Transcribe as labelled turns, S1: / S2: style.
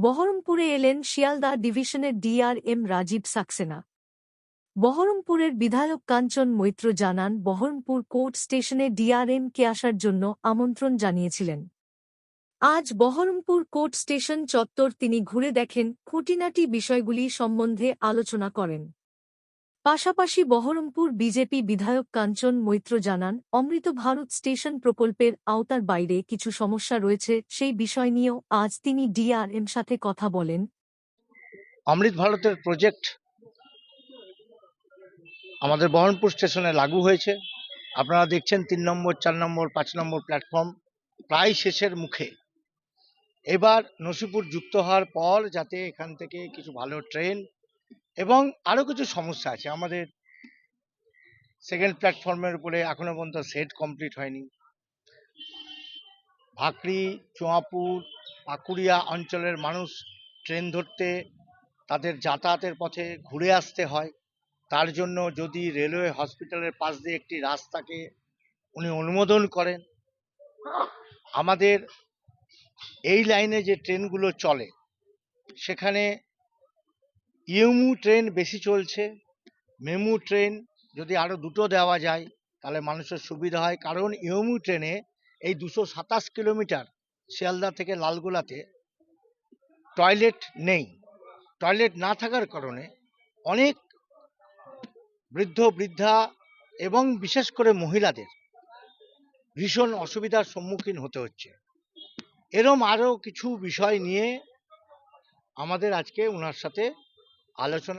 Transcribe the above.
S1: বহরমপুরে এলেন শিয়ালদা ডিভিশনের ডিআরএম রাজীব সাক্সেনা। বহরমপুরের বিধায়ক কাঞ্চন মৈত্র জানান, বহরমপুর কোর্ট স্টেশনে ডিআরএমকে আসার জন্য আমন্ত্রণ জানিয়েছিলেন। আজ বহরমপুর কোর্ট স্টেশন চত্বর তিনি ঘুরে দেখেন, খুঁটিনাটি বিষয়গুলি সম্বন্ধে আলোচনা করেন। পাশাপাশি বহরমপুর বিজেপি বিধায়ক কাঞ্চন মৈত্র জানান, অমৃত ভারত স্টেশন প্রকল্পের আওতার বাইরে কিছু সমস্যা রয়েছে, সেই বিষয় নিয়েও আজ তিনি ডিআরএম সাথে কথা বলেন।
S2: অমৃত ভারতের প্রজেক্ট আমাদের বহরমপুর স্টেশনে লাগু হয়েছে। আপনারা দেখছেন তিন নম্বর, চার নম্বর, পাঁচ নম্বর প্ল্যাটফর্ম প্রায় শেষের মুখে। এবার নসিপুর যুক্ত হওয়ার পর যাতে এখান থেকে কিছু ভালো ট্রেন এবং আরও কিছু সমস্যা আছে। আমাদের সেকেন্ড প্ল্যাটফর্মের উপরে এখনও পর্যন্ত সেট কমপ্লিট হয়নি। ভাকরি, চুয়াপুর, পাকুড়িয়া অঞ্চলের মানুষ ট্রেন ধরতে, তাদের যাতায়াতের পথে ঘুরে আসতে হয়। তার জন্য যদি রেলওয়ে হসপিটালের পাশ দিয়ে একটি রাস্তাকে উনি অনুমোদন করেন, আমাদের এই লাইনে যে ট্রেনগুলো চলে, সেখানে ইউমু ট্রেন বেশি চলছে, মেমু ট্রেন যদি আরও দুটো দেওয়া যায়, তাহলে মানুষের সুবিধা হয়। কারণ ইউমু ট্রেনে এই দুশো সাতাশ কিলোমিটার শিয়ালদা থেকে লালগোলাতে টয়লেট নেই। টয়লেট না থাকার কারণে অনেক বৃদ্ধ, বৃদ্ধা এবং বিশেষ করে মহিলাদের ভীষণ অসুবিধার সম্মুখীন হতে হচ্ছে। এরম আরও কিছু বিষয় নিয়ে আমাদের আজকে ওনার সাথে আলোচনা